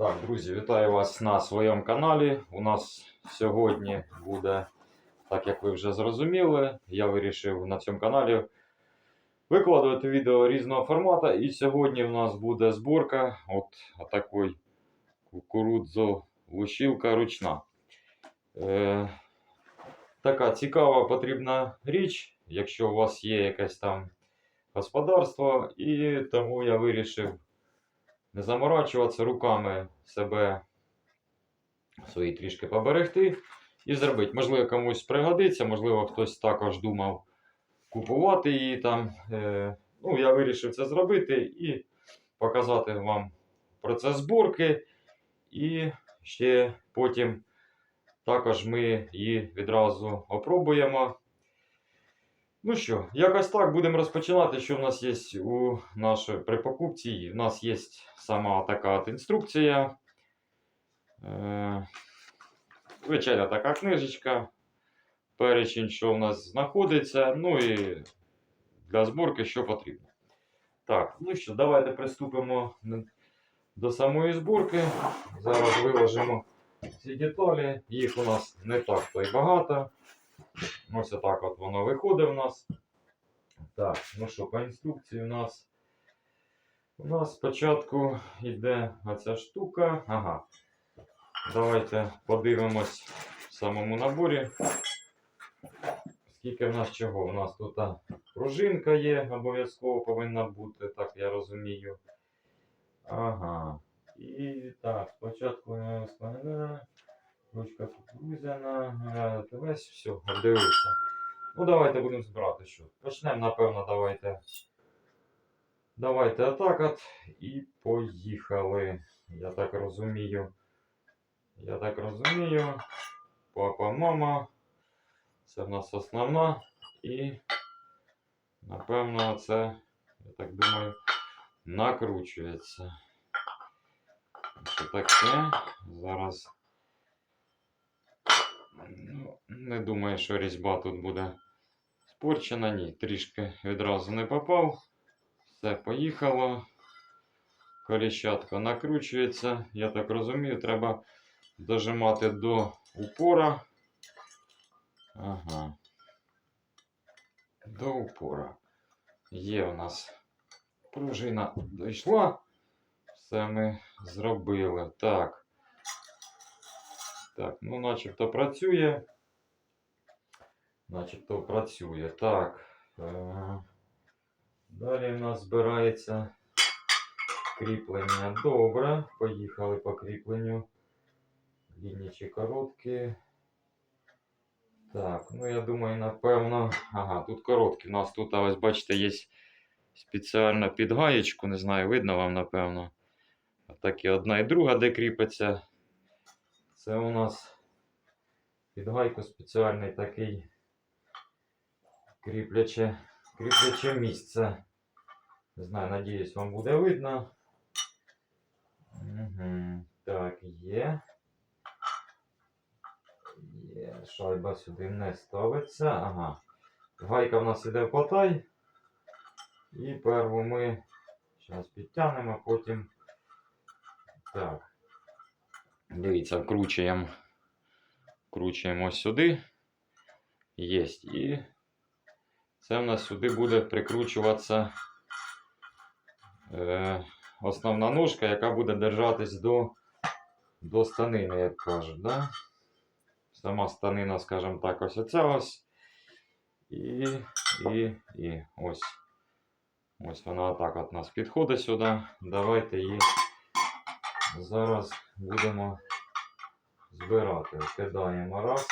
Так, друзі, вітаю вас на своєму каналі. У нас сьогодні буде, так як ви вже зрозуміли, я вирішив на цьому каналі викладувати відео різного формату. І сьогодні в нас буде зборка от такої кукурудзо-лущилка ручна. Е, така цікава потрібна річ, якщо у вас є якесь там господарство, і тому я вирішив не заморачуватися руками себе свої трішки поберегти і зробити. Можливо, комусь пригодиться, можливо, хтось також думав купувати її там. Е, ну, я вирішив це зробити і показати вам процес зборки. І ще потім також ми її відразу опробуємо. Ну що, якось так будемо розпочинати. Що в нас є у нашій при покупці? У нас є сама така інструкція. Е, Звичайна така книжечка. Перечень, що в нас знаходиться. Ну і для зборки, що потрібно. Так, ну що, давайте приступимо до самої зборки. Зараз виложимо ці деталі. Їх у нас не так то й багато. Ось так от воно виходить у нас. Так, ну що, по інструкції у нас. У нас спочатку йде оця штука. Ага. Давайте подивимось в самому наборі. Скільки в нас чого? У нас тут пружинка є, обов'язково повинна бути, так я розумію. Ага. І так, спочатку. Ручка кукурузяна, весь все, обдивився. Ну, давайте будемо збирати що. Почнемо, напевно, давайте. Давайте отак от і поїхали. Я так розумію. Я так розумію. Папа, мама. Це в нас основна. І, напевно, це, я так думаю, накручується. Що таке? Зараз. Ну, не думаю, що різьба тут буде спорчена. Ні, трішки відразу не попав. Все, поїхало. Коліщатка накручується. Я так розумію, треба дожимати до упора. Ага. До упора. Є у нас пружина дійшла. Все ми зробили. Так. Так, ну начебто працює. Начебто працює. Так. Е далі в нас збирається кріплення. Добре. Поїхали по кріпленню. Лінії чи короткі. Так, ну я думаю, напевно. Ага, тут короткі. У нас тут, ось бачите, є спеціальна під гаєчку. Не знаю, видно вам, напевно. Так і одна і друга, де кріпиться. Це у нас під гайку спеціальний такий кріпляче, кріпляче місце. Не знаю, надіюсь, вам буде видно. Угу. Так, є. Є. Шайба сюди не ставиться. Ага. Гайка в нас іде в потай. І перву ми зараз підтягнемо, потім. Так. Дивіться, вкручуємо. Вкручуємо ось сюди. Єсть. І це в нас сюди буде прикручуватися е, основна ножка, яка буде держатись до до станини, як кажуть. Да? Сама станина, скажімо так, ось оця ось. І, і, і ось. Ось вона отак от нас підходить сюди. Давайте її зараз будемо збирати. Кидаємо раз.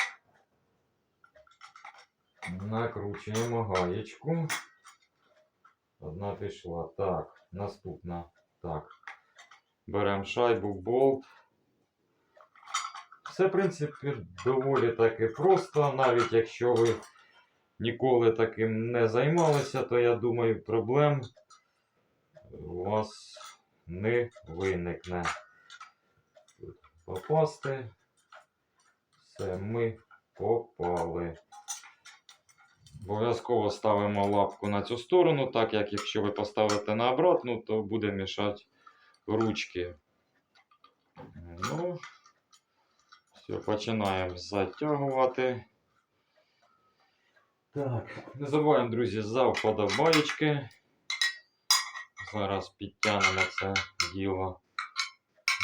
Накручуємо гаєчку. Одна пішла. Так, наступна. Так. Беремо шайбу, болт. Все, в принципі, доволі таки просто. Навіть якщо ви ніколи таким не займалися, то я думаю, проблем у вас не виникне попасти. Все, ми попали. Обов'язково ставимо лапку на цю сторону, так як якщо ви поставите на обратну, то буде мішати ручки. Ну, все, починаємо затягувати. Так, не забуваємо, друзі, за вподобаєчки. Зараз підтягнемо це діло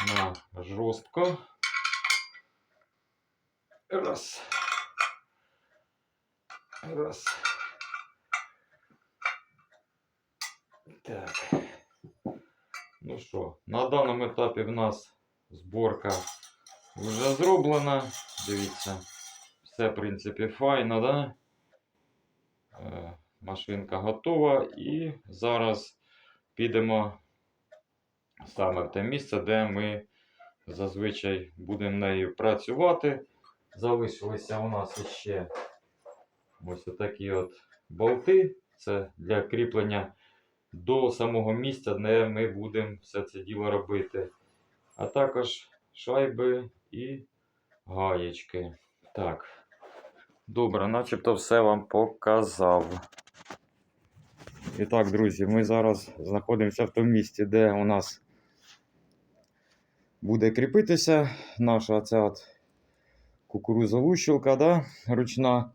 на жорстко. Раз. Раз. Так. Ну що, на даному етапі в нас зборка вже зроблена. Дивіться, все, в принципі, файно, да? Е, Машинка готова і зараз підемо саме в те місце, де ми зазвичай будемо нею працювати. Залишилися у нас ще ось такі от болти. Це для кріплення до самого місця, де ми будемо все це діло робити. А також шайби і гаєчки. Так. Добре, начебто все вам показав. І так, друзі, ми зараз знаходимося в тому місці, де у нас буде кріпитися наша ця от кукурузолущилка, да, ручна.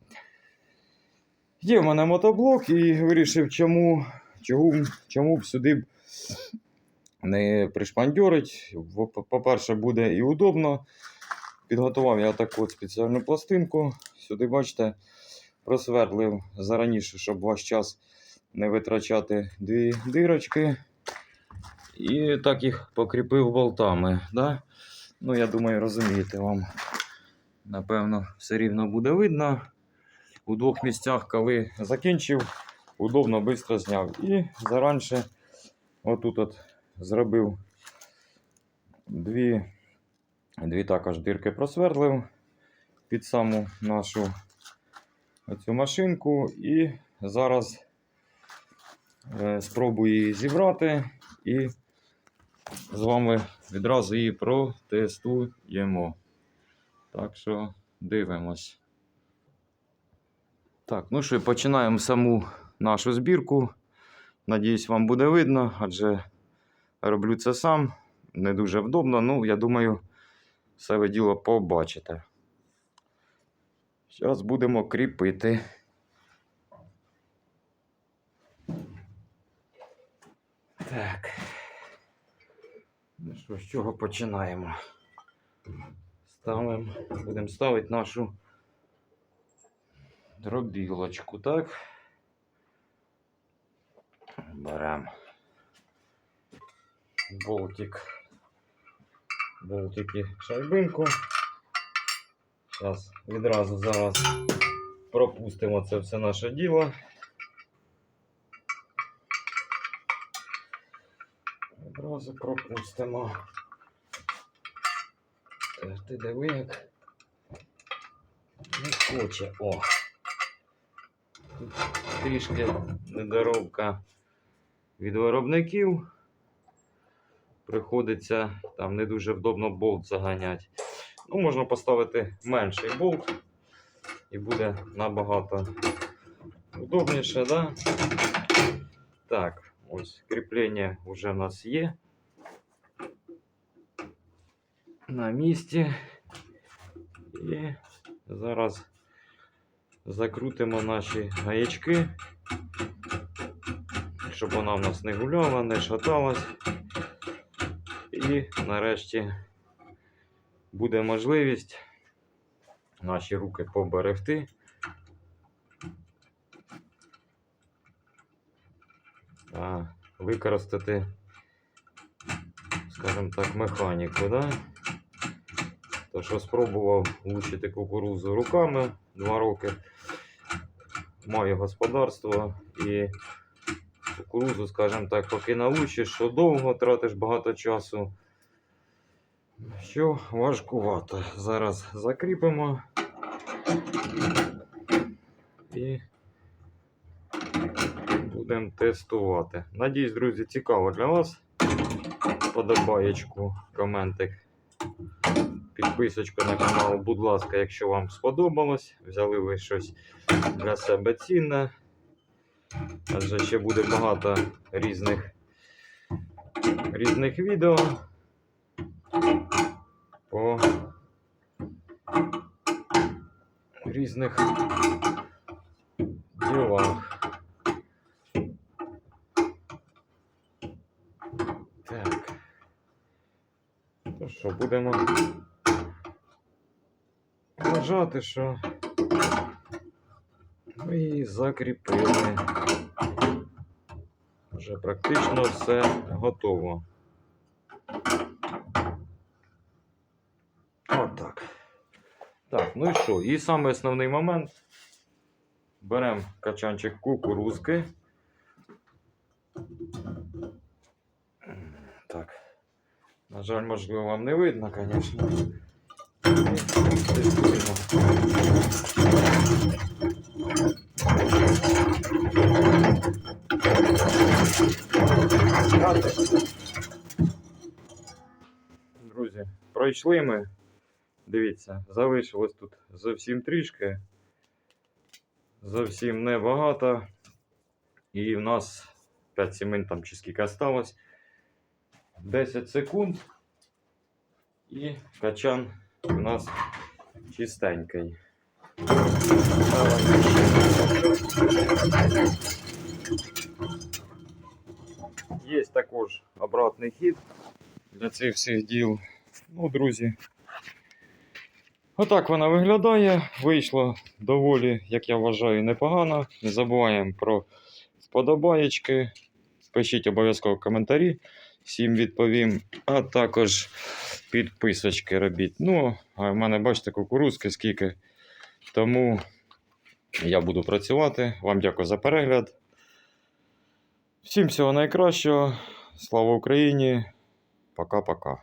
Є в мене мотоблок і вирішив, чому, чому, чому б сюди не пришпандьорить. По-перше, буде і удобно. Підготував я таку от спеціальну пластинку. Сюди, бачите, просвердлив зараніше, щоб ваш час не витрачати дві дирочки. І так їх покріпив болтами. Да? Ну, я думаю, розумієте, вам напевно все рівно буде видно. У двох місцях, коли закінчив, удобно швидко зняв. І заранше отут от зробив дві, дві також дирки просвердлив під саму нашу оцю машинку. І зараз е, спробую її зібрати і з вами відразу її протестуємо. Так що дивимось. Так, ну що, починаємо саму нашу збірку. Надіюсь, вам буде видно, адже роблю це сам. Не дуже вдобно, ну, я думаю, все ви діло побачите. Зараз будемо кріпити. Так. Ну що, з чого починаємо? Ставимо, будемо ставити нашу дробілочку, так? Беремо болтик. Болтики шайбинку. Зараз відразу зараз пропустимо це все наше діло. Одразу пропустимо. Ех, Ти диви як не хоче. О. Тут трішки недоробка від виробників. Приходиться там не дуже вдобно болт заганяти. Ну, можна поставити менший болт і буде набагато удобніше, да? Так, ось кріплення вже в нас є. На місці. І зараз закрутимо наші гаячки, щоб вона в нас не гуляла, не шаталась. І нарешті буде можливість наші руки поберегти. Використати, скажімо так, механіку, да? То що спробував лучити кукурузу руками два роки. Маю господарство і кукурузу, скажімо так, поки научиш, що довго тратиш багато часу. Що важкувато. Зараз закріпимо і будемо тестувати. Надіюсь, друзі, цікаво для вас. Подобаєчку, коментик, підписочку на канал, будь ласка, якщо вам сподобалось, взяли ви щось для себе цінне. Адже ще буде багато різних, різних відео. по різних ділах. Так. Ну що, будемо вважати, що ми закріпили. Вже практично все готово. Отак. Так, ну і що? І саме основний момент. Беремо качанчик кукурузки. Так. На жаль, можливо, вам не видно, звісно. Друзі, пройшли ми. Дивіться, залишилось тут зовсім трішки. Зовсім небагато. І в нас 5 сімен там чи скільки осталось. 10 секунд. І качан у нас чистенький. Є також обратний хід для цих всіх діл. Ну, друзі. Отак вона виглядає. Вийшло доволі, як я вважаю, непогано. Не забуваємо про вподобаєчки. Пишіть обов'язково коментарі. Всім відповім. А також підписочки робіть. Ну, а в мене бачите кукурузки скільки. Тому я буду працювати. Вам дякую за перегляд. Всім всього найкращого. Слава Україні! Пока-пока.